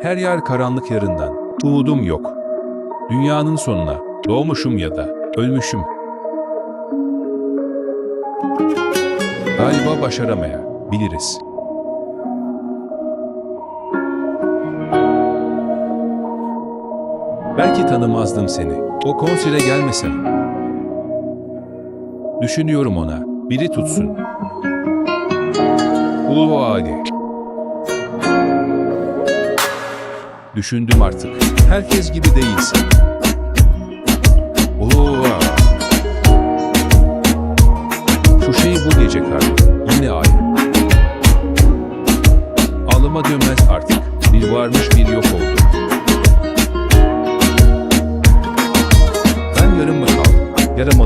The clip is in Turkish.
Her yer karanlık yarından. Umudum yok. Dünyanın sonuna. Doğmuşum ya da ölmüşüm. Galiba başaramayabiliriz. Belki tanımazdım seni. O konsere gelmesem. Düşünüyorum ona. Biri tutsun. Ulu Ali. Düşündüm artık. Herkes gibi değilsin. Oo. Şu şey bu gece karlı. Yine ay. Alıma dönmez artık. Bir varmış bir yok oldu. Ben yarım mı kaldım? Yaramadı bak.